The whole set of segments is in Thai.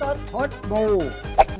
สดพดบู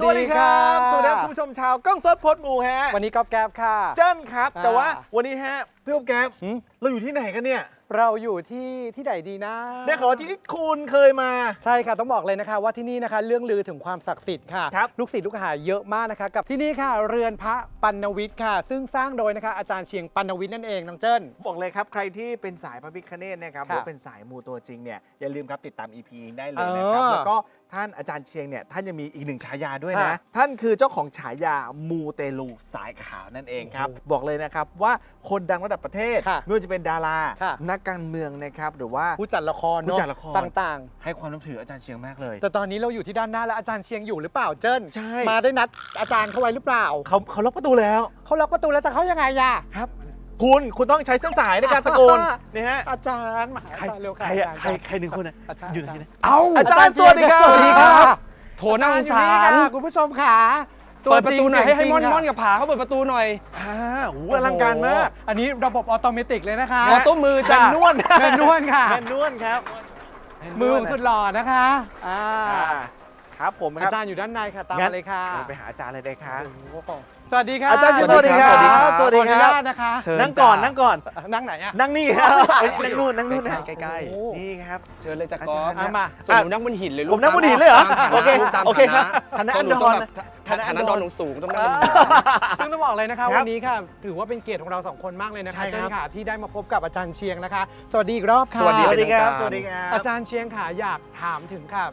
สวัสดีครับ สวัสดีครับะคุณผู้ชมชาวกล้องสดพดหมูฮะ วันนี้ก๊อฟแก๊บค่ะ เจิ้นครับอ่าแต่ว่าวันนี้ฮะพี่อ๊บแก๊ปหืมเราอยู่ที่ไหนกันเนี่ย เราอยู่ที่ที่ไหนดีนะได้ข่าวว่าที่นี่คุณเคยมา ใช่ค่ะต้องบอกเลยนะคะ ว่าที่นี่นะคะเรื่องลือถึงความศักดิ์สิทธิ์ค่ะ ครับลูกศิษย์ลูกหาเยอะมากนะคะ กับที่นี่ค่ะ เรือนพระปัณวิทย์ค่ะ ซึ่งสร้างโดยนะคะอาจารย์เชียงปัณวิทย์นั่นเองน้องเจิ้น บอกเลยครับ ใครที่เป็นสายพระพิคเนตนะครับหค่ะรือว่าเป็นสายมูตัวจริงเนี่ยอย่าลืมครับติดตาม EP ได้เลยนะครับ เออแล้วก็ท่านอาจารย์เชียงเนี่ยท่านยังมีอีกหนึ่งฉายาด้วยนะ ค่ะท่านคือเจ้าของฉายามูเตลูสายขาวนั่นเองครับ บอกเลยนะครับว่าคนดังระดับประเทศค่ะไม่ว่าจะเป็นดารา ค่ะนักการเมืองนะครับหรือว่า ผู้จัดละครเนผู้อะจัดละคร ต่างให้ความนับถืออาจารย์เชียงมากเลย ๆ แต่ตอนนี้เราอยู่ที่ด้านหน้าแล้วอาจารย์เชียงอยู่หรือเปล่าเจิ้นใช่ มาได้นัดอาจารย์เขาไว้หรือเปล่าเขาเขาล็อกประตูแล้วเขาล็อกประตูแล้วจะเข้ายังไงอะ ครับ คุณคุณต้องใช้เส้นสายในการตะโกน นี่ฮะอาจารย์มาหาอาใครจารย์เร็วใครค่ะอะอาจาย์ใครใครหนึ่งคนอะอาจารย์อยู่ไหนเอ้าอาจารย์สวัสดีครับสวัสดีครับ โถน่าสงสาอจรย์อยู่นี่ค่ะคุณผู้ชมค่ะ เปิดประตูหน่อยให้ให้จริงม่อนค่ะม่อนกับผาเขาเปิดประตูหน่อยอ่าหูอลังการมากโอ้โหอันนี้ระบบออโตเมติกเลยนะคะออโต้มือแมจ้ะนนวล แมนนวลค่ะ แมนนวลครับมือของสุดหล่อนะคะอ่าอ่าครับผมคอารับจารย์อยู่ด้านในค่ะตามงั้มานเลยค่ะไปหาอาจารย์เลยได้ครับโอ้โหสวัสดีค่ะอาจารย์สวัสดีครับ สวัสดีครับสวัสดีขออคนุรับญาตนะคะ เชิญนั่งก่อนจ้ะ นั่งก่อน นั่งไหนอะนั่งนี่ครับเอ้ยนั่งนู่นนั่งนู่นนะใกล้โอ้นี่ครับๆเชิญเลยจ้ะอาก๊อจารฟย์ อะมา ส่วนหนูนั่งบนหินเลยลูกผมนั่งบนหินเลยเหรอตามโอเคฐานะตามโอเคครับฐานะฐานะหนูต้องแบบ ฐานะฐานะดอนหนูสูงต้องนั่งบนหินซึ่งต้องบอกเลยนะคะครับวันนี้ค่ะถือว่าเป็นเกียรติของเราสองคนมากเลยนะคะใช่ครับ เจ้าค่ะที่ได้มาพบกับอาจารย์เชียงนะคะ สวัสดีอีกรอบค่ะสวัสดี สวัสดีครับเป็นทางการสวัสดีครับ อาจารย์เชียงค่ะอยากถามถึงค่ะ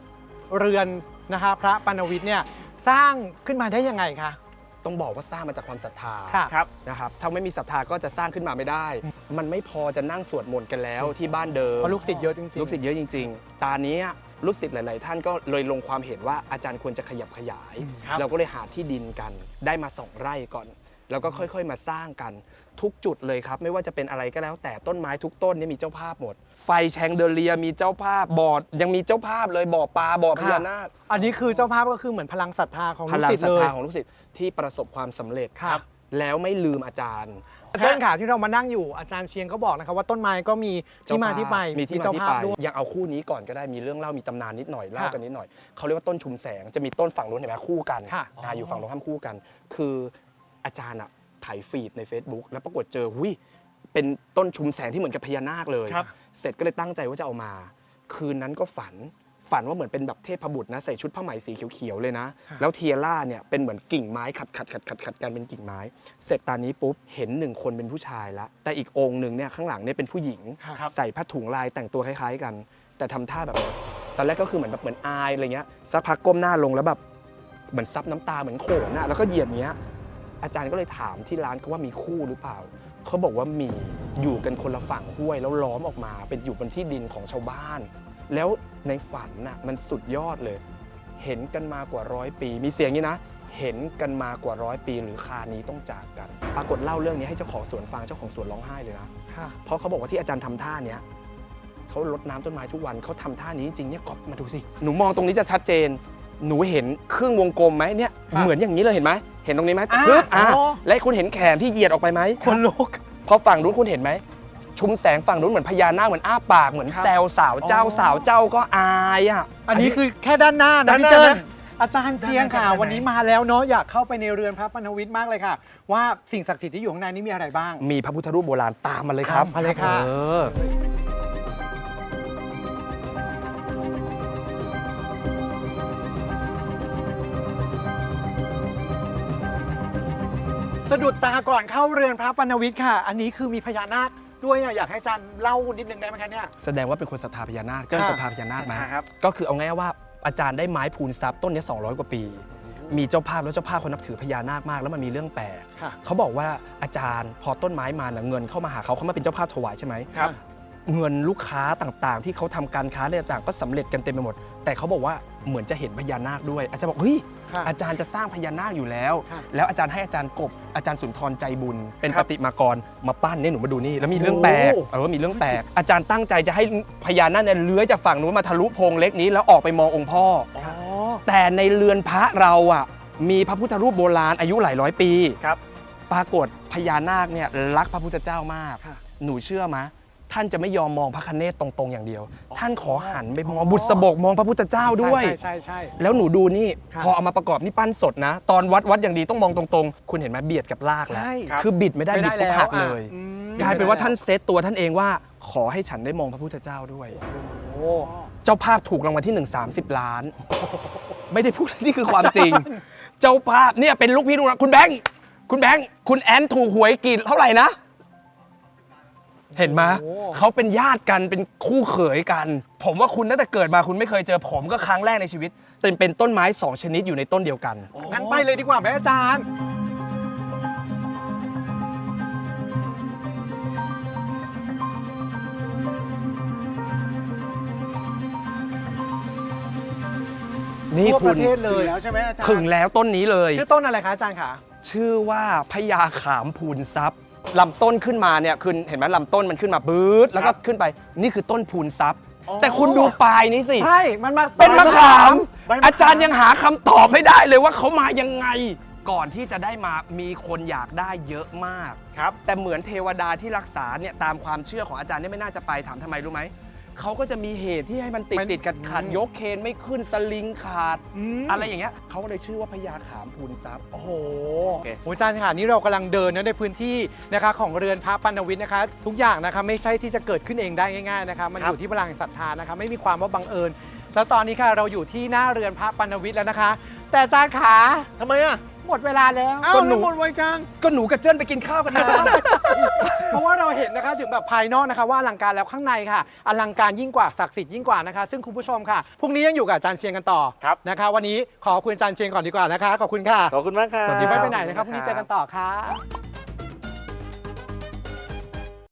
เรือนนะคะ พระปัณวิทย์เนี่ยสร้างขึ้นมาได้ยังไงคะ ต้องบอกว่าสร้างมาจากความศรัทธาค่ะครับ นะครับถ้าไม่มีศรัทธาก็จะสร้างขึ้นมาไม่ได้ มันไม่พอจะนั่งสวดมนต์กันแล้วที่บ้านเดิมเพราะลูกศิษย์เยอะจริงๆ ลูกศิษย์เยอะจริง ๆตอนนี้ลูกศิษย์หลาย ๆ ท่านก็เลยลงความเห็นว่าอาจารย์ควรจะขยับขยาย ครับ เราก็เลยหาที่ดินกัน ได้มาสองไร่ก่อน แล้วก็ค่อยๆ มาสร้างกัน ทุกจุดเลยครับไม่ว่าจะเป็นอะไรก็แล้ว แต่ต้นไม้ทุกต้นเนี่ยมีเจ้าภาพหมด ไฟแชงเดอเลียมีเจ้าภาพบอดยังมีเจ้าภาพเลยบ่อปลาบ่อพญานาคอันนี้คือเจ้าภาพก็คือเหมือนพลังศรัทธาของพลูกลังศิษย์ศรัทเลยธาของลูกศิษย์ที่ประสบความสำเร็จครับ แล้วไม่ลืมอาจารย์ เพื่อนค่ะที่เรามานั่งอยู่อาจารย์เชียงก็บอกนะคะว่าต้นไม้ก็มีที่มาที่ไปมีที่มาเจ้าที่ภาไปพด้วย ยังเอาคู่นี้ก่อนก็ได้มีเรื่องเล่ามีตำนานนิดหน่อยเล่าค่ะกันนิดหน่อยเขาเรียกว่าต้นชุมแสงจะมีต้นฝั่งนู้นเห็นไหมคู่กันค่ะ อ่าอยู่ฝั่งตรงข้ามคู่กัน คือ อาจารย์อะถ่ายฟีดใน Facebook แล้วปรากฏเจอหุยเป็นต้นชุมแสงที่เหมือนกับพญานาคเลย ครับ เสร็จก็เลยตั้งใจว่าจะเอามา คืนนั้นก็ฝันฝันว่าเหมือนเป็นแบบเทพบุตรนะใส่ชุดผ้าไหมสีเขียวๆเลยนะ แล้วเทียร่าเนี่ยเป็นเหมือนกิ่งไม้ขัดขัดขัดขัดขัดกันเป็นกิ่งไม้ เสร็จตอนนี้ปุ๊บเห็นหนึ่งคนเป็นผู้ชายละแต่อีกองค์หนึ่งเนี่ยข้างหลังเนี่ยเป็นผู้หญิง ครับ ใส่ผ้าถุงลายแต่งตัวคล้ายๆกัน แต่ทำท่าแบบนี้ตอนแรกก็คือเหมือนแบบเหมือนอายอะไรเงี้ยสักพักก้มหน้าลงแล้วแบบเหมือนซับน้ำตาเหมือนโขนน่ะแล้วก็เหยียดอย่างเงี้ย อาจารย์ก็เลยถามที่ร้านเขาว่ามีคู่หรือเปล่า เขาบอกว่ามีอยู่กันคนละฝั่งห้วย แล้วล้อมออกมาเป็นอยู่บนที่ดินของชาวบ้าน แล้วในฝันน่ะมันสุดยอดเลย เห็นกันมากว่าร้อยปี มีเสียงนี้นะ เห็นกันมากว่าร้อยปี หรือคานี้ต้องจากกัน ปรากฏเล่าเรื่องนี้ให้เจ้าของสวนฟังเจ้าของสวนร้องไห้เลยนะค่ะเพราะเขาบอกว่าที่อาจารย์ทำท่าเนี้ยเขารดน้ำต้นไม้ทุกวันเขาทำท่านี้จริงๆเนี่ยก๊อฟมาดูสิหนูมองตรงนี้จะชัดเจน หนูเห็นครึ่งวงกลมไหมเนี่ยครับเหมือนอย่างนี้เลยเห็นไหมเห็นตรงนี้ไหมอ่าปึ๊บอะอ๋อ และคุณเห็นแขนที่เหยียดออกไปไหมคนลุก พอฝั่งนู้นคุณเห็นไหมชุมแสงฝั่งนู้นเหมือนพญานาคเหมือนอ้าปากเหมือนครับแซวสาวเจ้าอ๋อ สาวเจ้าก็อายอะ อันนี้คือแค่ด้านหน้านะด้านหพี่น้าเจิ้นนะอาจารย์เชียงค่ะ ด้านหน้า วันนี้มาแล้วเนาะอยากเข้าไปในเรือนพระปัณวิทย์มากเลยค่ะ ว่าสิ่งศักดิ์สิทธิ์ที่อยู่ข้างในนี้มีอะไรบ้าง มีพระพุทธรูปโบราณตามมาเลยครับตามมาเลยค่ะ เออ สะดุดตาก่อนเข้าเรือนพระปัณวิทย์ค่ะ อันนี้คือมีพญานาคด้วยอะอยากให้อาจารย์เล่านิดนึงได้ไหมคะเนี่ย แสดงว่าเป็นคนศรัทธาพญานาค เจ้าค่ะศรัทธาพญานาคไหมศรัทธาครับ ก็คือเอาง่ายๆว่าอาจารย์ได้ไม้พูนทรัพย์ต้นเนี้ย200 กว่าปี มีเจ้าภาพแล้วเจ้าภาพเขานับถือพญานาคมาก แล้วมันมีเรื่องแปลกค่ะ เขาบอกว่าอาจารย์พอต้นไม้มาน่ะเงินเข้ามาหาเขาเขามาเป็นเจ้าภาพถวายใช่ไหมครับ เงินลูกค้าต่างๆ ที่เขาทำการค้าอะไรต่างๆก็สำเร็จกันเต็มไปหมด แต่เขาบอกว่าเหมือนจะเห็นพญานาคด้วย อาจารย์บอกเฮ้ยค่ะอาจารย์จะสร้างพญานาคอยู่แล้ว ค่ะแล้วอาจารย์ให้อาจารย์กบอาจารย์สุนทรใจบุญ เป็นครัปบฏิมากรมาปั้นเนี่ยหนูมาดูนี่แล้วมีเรื่องแปลกโอ้ เออมีเรื่องแปลกอาจารย์ตั้งใจจะให้พญานาคเนี่ยเลื้อยจากฝั่งนู้นมาทะลุโพรงเล็กนี้แล้วออกไปมององค์พ่อ อ๋อ แต่ในเรือนพระเราอะมีพระพุทธรูปโบราณอายุหลายร้อยปี ครับ ปรากฏพญานาคเนี่ยรักพระพุทธเจ้ามาก ค่ะ หนูเชื่อไหม ท่านจะไม่ยอมมองพระคเนศตรงๆอย่างเดียว ท่านขอหันไปมองบุษบกมองพระพุทธเจ้าด้วย ใช่ใช่ใช่ แล้วหนูดูนี่ครับพอเอามาประกอบนี่ปั้นสดนะ ตอนวัดวัดอย่างดีต้องมองตรงๆ คุณเห็นไหมเบียดกับลากแล้วใช่ครับ คือบิดไม่ได้ไม่บิได้ดปุ๊บแล้วหักอะเลยอืม กลายเป็นว่าท่านเซตตัวท่านเองว่าขอให้ฉันได้มองพระพุทธเจ้าด้วย โอ้ เจ้าภาพถูกรางวัลที่ 1 30 ล้าน ไม่ได้พูด นี่คือความจริง เจ้าภาพเนี่ยเป็นลูกพี่ลูกน้องคุณแบงค์คุณแบงค์คุณแอนถูกหวยกี่เท่าไหร่นะ เห็นไหมเขาเป็นญาติกันเป็นคู่เขยกัน ผมว่าคุณตั้งแต่เกิดมาคุณไม่เคยเจอผมก็ครั้งแรกในชีวิตแต่เป็นต้นไม้สองชนิดอยู่ในต้นเดียวกันงั้นไปเลยดีกว่าไหมอาจารย์ นี่ทั่วคุปณระเทศเลถึงยแล้วใช่ไหมอาจารย์ถึงแล้วต้นนี้เลย ชื่อต้นอะไรคะอาจารย์คะชื่อว่าพญาขามพูนทรัพย์ ลำต้นขึ้นมาเนี่ยคือเห็นไหมลำต้นมันขึ้นมาบืดแล้วก็ขึ้นไปนี่คือต้นพูนทรัพย์อ๋อแต่คุณดูปลายนี้สิ ใช่ มันมาเป็นมะขามใบมะขาม อาจารย์ยังหาคำตอบไม่ได้เลยว่าเขามายังไง ก่อนที่จะได้มามีคนอยากได้เยอะมาก ครับ แต่เหมือนเทวดาที่รักษาเนี่ยตามความเชื่อของอาจารย์เนี่ยไม่น่าจะไปถามทำไมรู้ไหม เขาก็จะมีเหตุที่ให้มันติดมันติดกันขัดอืมยกเคนไม่ขึ้นสลิงขาดอืมอะไรอย่างเงี้ยเขาก็เลยชื่อว่าพญาขามพูนทรัพย์ โอ้โหโอเคโอ้อาจารย์ค่ะนี่เรากำลังเดินนะในพื้นที่นะคะของเรือนพระปัณวิทย์นะคะ ทุกอย่างนะคะไม่ใช่ที่จะเกิดขึ้นเองได้ง่ายๆนะคะมันคอรับยู่ที่พลังศรัทธานะคะไม่มีความว่าบังเอิญ แล้วตอนนี้ค่ะเราอยู่ที่หน้าเรือนพระปัณวิทย์แล้วนะคะ แต่อาจารย์ขาทำไมอะ หมดเวลาแล้ว อ้าวก็หนูแล้วหมดไวจัง ก็หนูกับเจิ้นไปกินข้าวกันนะ เพราะว่าเราเห็นนะคะถึงแบบภายนอกนะคะ ว่าอลังการแล้วข้างในค่ะ อลังการยิ่งกว่าศักดิ์สิทธิ์ยิ่งกว่านะคะ ซึ่งคุณผู้ชมค่ะพรุ่งนี้ยังอยู่กับอาจารย์เชียงกันต่อครับ นะคะ วันนี้ขอบคุณอาจารย์เชียงก่อนดีกว่านะคะ ขอบคุณค่ะขอบคุณมากครับ สวัสดีไม่ไปไหนนะครับพรุ่งนี้เจอกันต่อค่ะ